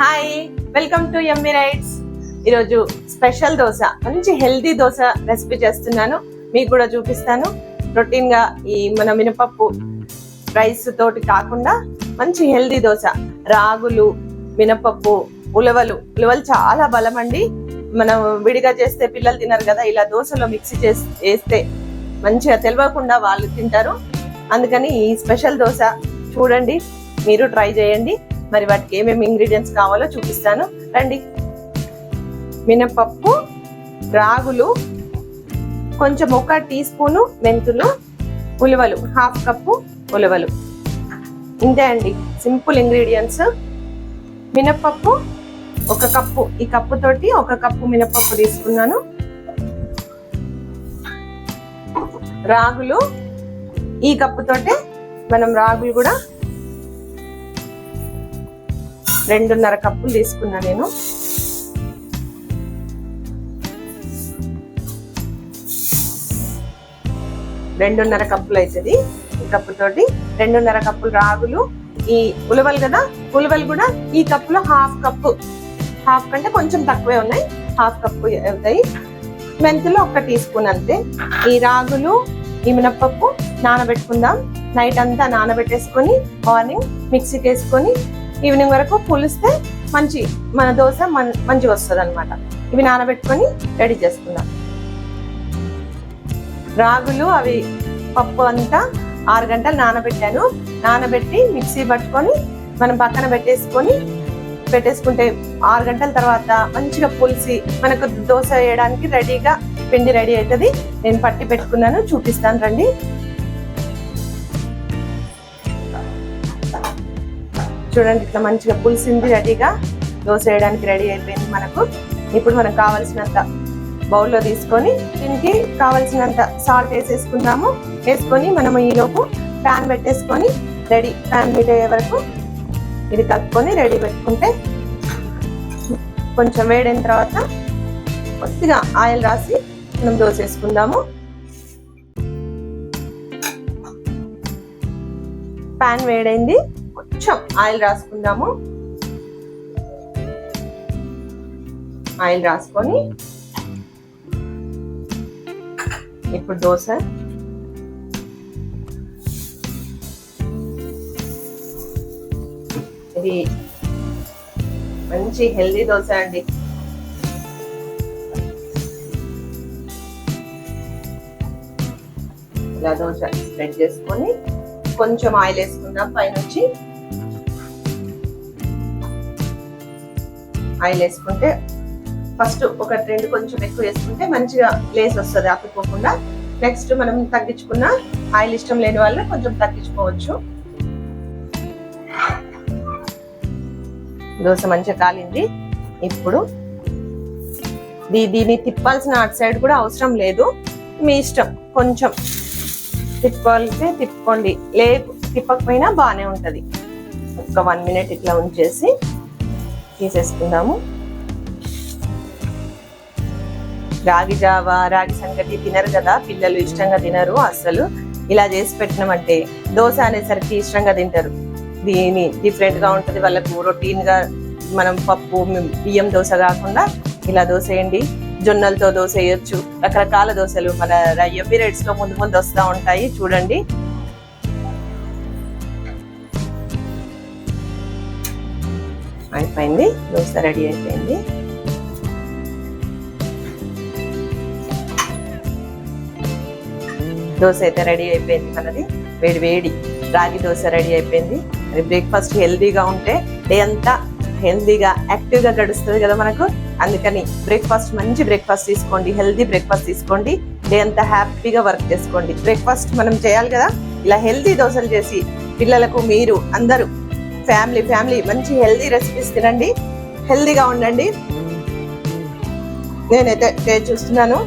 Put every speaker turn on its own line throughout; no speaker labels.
Hi welcome to Emmy rights ఈరోజు special dosa మంచి healthy dosa recipe చేస్తున్నాను. మీకు కూడా చూపిస్తాను. రొటీన్గా ఈ మన మినపప్పు రైస్ తోటి కాకుండా మంచి హెల్దీ దోశ. రాగులు మినపప్పు ఉలవలు. ఉలవలు చాలా బలం అండి మనం విడిగా చేస్తే పిల్లలు తినరు కదా ఇలా దోశలో మిక్సీ చేసి వేస్తే మంచిగా తెలియకుండా వాళ్ళు తింటారు. అందుకని ఈ స్పెషల్ దోశ చూడండి మీరు ట్రై చేయండి. మరి వాటికి ఏమేమి ఇంగ్రీడియంట్స్ కావాలో చూపిస్తాను. రండి. మినపప్పు రాగులు కొంచెం ఒక టీ స్పూను మెంతులు ఉలవలు హాఫ్ కప్పు ఉలవలు. ఇంతే అండి. సింపుల్ ఇంగ్రీడియంట్స్ మినపప్పు ఒక కప్పు ఈ కప్పుతోటి ఒక కప్పు మినపప్పు తీసుకున్నాను. రాగులు ఈ కప్పుతోటే మనం రాగులు కూడా రెండున్నర కప్పులు తీసుకున్నా నేను. రెండున్నర కప్పులు అవుతుంది ఈ కప్పుతోటి రెండున్నర కప్పులు రాగులు ఈ ఉలవలు కదా ఉలవలు కూడా ఈ కప్పులో హాఫ్ కప్పు. హాఫ్ కంటే కొంచెం తక్కువే ఉన్నాయి హాఫ్ కప్పు అవుతాయి. మెంతులు ఒక్క టీ స్పూన్ అంతే. ఈ రాగులు ఈ మినప్పప్పు నానబెట్టుకుందాం. నైట్ అంతా నానబెట్టేసుకొని మార్నింగ్ మిక్సీకి వేసుకొని ఈవినింగ్ వరకు పులిస్తే మంచి మన దోశ మన్- మంచిగా వస్తుంది అనమాట ఇవి నానబెట్టుకొని రెడీ చేసుకుందాం. రాగులు అవి పప్పు అంతా ఆరు గంటలు నానబెట్టాను. నానబెట్టి మిక్సీ పట్టుకొని మనం పక్కన పెట్టేసుకొని పెట్టేసుకుంటే ఆరు గంటల తర్వాత మంచిగా పులిసి మనకు దోశ వేయడానికి రెడీగా పిండి రెడీ అవుతుంది. నేను పట్టి పెట్టుకున్నాను చూపిస్తాను రండి. చూడండి ఇట్లా మంచిగా పులిసింది రెడీగా. దోశ వేయడానికి రెడీ అయిపోయింది మనకు. ఇప్పుడు మనకు కావాల్సినంత బౌల్లో తీసుకొని దీనికి కావాల్సినంత సాల్ట్ వేసేసుకుందాము. వేసుకొని మనము ఈలోపు ప్యాన్ పెట్టేసుకొని రెడీ ప్యాన్ హీట్ అయ్యే వరకు ఇది కలుపుకొని రెడీ పెట్టుకుంటే కొంచెం వేడైన తర్వాత కొద్దిగా ఆయిల్ రాసి మనం దోశ వేసుకుందాము. ప్యాన్ వేడైంది. కొంచెం ఆయిల్ రాసుకుందాము. ఆయిల్ రాసుకొని ఇప్పుడు దోశ. ఇది మంచి హెల్దీ దోశ అండి. ఇలా దోశ స్ప్రెడ్ చేసుకొని కొంచెం ఆయిల్ వేసుకుందాం పైనుంచి. ఆయిల్ వేసుకుంటే ఫస్ట్ ఒక రెండు కొంచెం ఎక్కువ వేసుకుంటే మంచిగా లేస్ వస్తుంది అతుక్కోకుండా నెక్స్ట్ మనం తగ్గించుకున్న ఆయిల్ ఇష్టం లేని వాళ్ళు కొంచెం తగ్గించుకోవచ్చు. దోశ మంచిగా కాలింది. ఇప్పుడు దీ- దీన్ని తిప్పాల్సిన అటు సైడ్ కూడా అవసరం లేదు. మీ ఇష్టం. కొంచెం తిప్పుకోవాలంటే తిప్పుకోండి. లే తిప్పకపోయినా బాగానే ఉంటుంది. ఒక వన్ మినిట్ ఇట్లా ఉంచేసి తీసేసుకుందాము. రాగి జావా రాగి సంగటి తినరు కదా పిల్లలు ఇష్టంగా తినరు అస్సలు ఇలా చేసి పెట్టినామంటే దోశ అనేసరికి ఇష్టంగా తింటారు. దీని డిఫరెంట్గా వాళ్ళకు రొటీన్గా మనం పప్పు బియ్యం దోశ కాకుండా ఇలా దోశ వేయండి. జొన్నలతో దోశ వేయొచ్చు. రకరకాల దోశలు మన ఎవ్రీ రేట్స్లో ముందు ముందు వస్తూ ఉంటాయి. చూడండి. అయిపోయింది. దోశ రెడీ అయిపోయింది. దోశ అయితే రెడీ అయిపోయింది మనది. వేడి వేడి రాగి దోశ రెడీ అయిపోయింది. అది బ్రేక్ఫాస్ట్ హెల్దీగా ఉంటే డే అంతా హెల్దీగా యాక్టివ్గా గడుస్తుంది కదా మనకు. అందుకని బ్రేక్ఫాస్ట్ మంచి బ్రేక్ఫాస్ట్ తీసుకోండి. హెల్దీ బ్రేక్ఫాస్ట్ తీసుకోండి. డే అంతా హ్యాపీగా వర్క్ చేసుకోండి. బ్రేక్ఫాస్ట్ మనం చేయాలి కదా. ఇలా హెల్దీ దోశలు చేసి పిల్లలకు మీరు అందరూ ఫ్యామిలీ ఫ్యామిలీ. మంచి హెల్దీ రెసిపీస్ తినండి. హెల్దీగా ఉండండి. నేనైతే టేస్ట్ చూస్తున్నాను.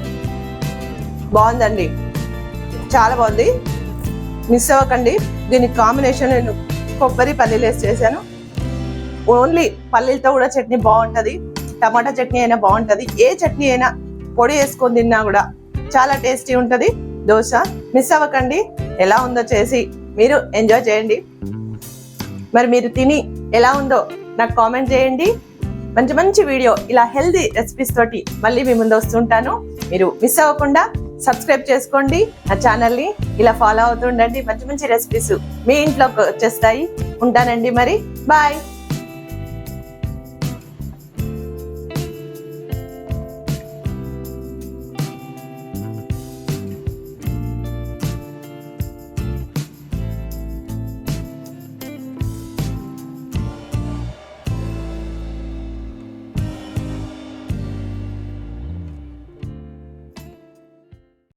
బాగుందండి. చాలా బాగుంది. మిస్ అవ్వకండి. దీనికి కాంబినేషన్ నేను కొబ్బరి పల్లీలు వేసి చేశాను. ఓన్లీ పల్లీలతో కూడా చట్నీ బాగుంటుంది. టమాటా చట్నీ అయినా బాగుంటుంది. ఏ చట్నీ అయినా పొడి వేసుకొని తిన్నా కూడా చాలా టేస్టీ ఉంటుంది. దోశ మిస్ అవ్వకండి. ఎలా ఉందో చేసి మీరు ఎంజాయ్ చేయండి. మరి మీరు తిని ఎలా ఉందో నాకు కామెంట్ చేయండి. మంచి మంచి వీడియో ఇలా హెల్దీ రెసిపీస్ తోటి మళ్ళీ మీ ముందు వస్తుంటాను. మీరు మిస్ అవ్వకుండా సబ్స్క్రైబ్ చేసుకోండి. నా ఛానల్ని ఇలా ఫాలో అవుతుండండి మంచి మంచి రెసిపీస్ మీ ఇంట్లోకి వచ్చేస్తాయి. ఉంటానండి మరి. బాయ్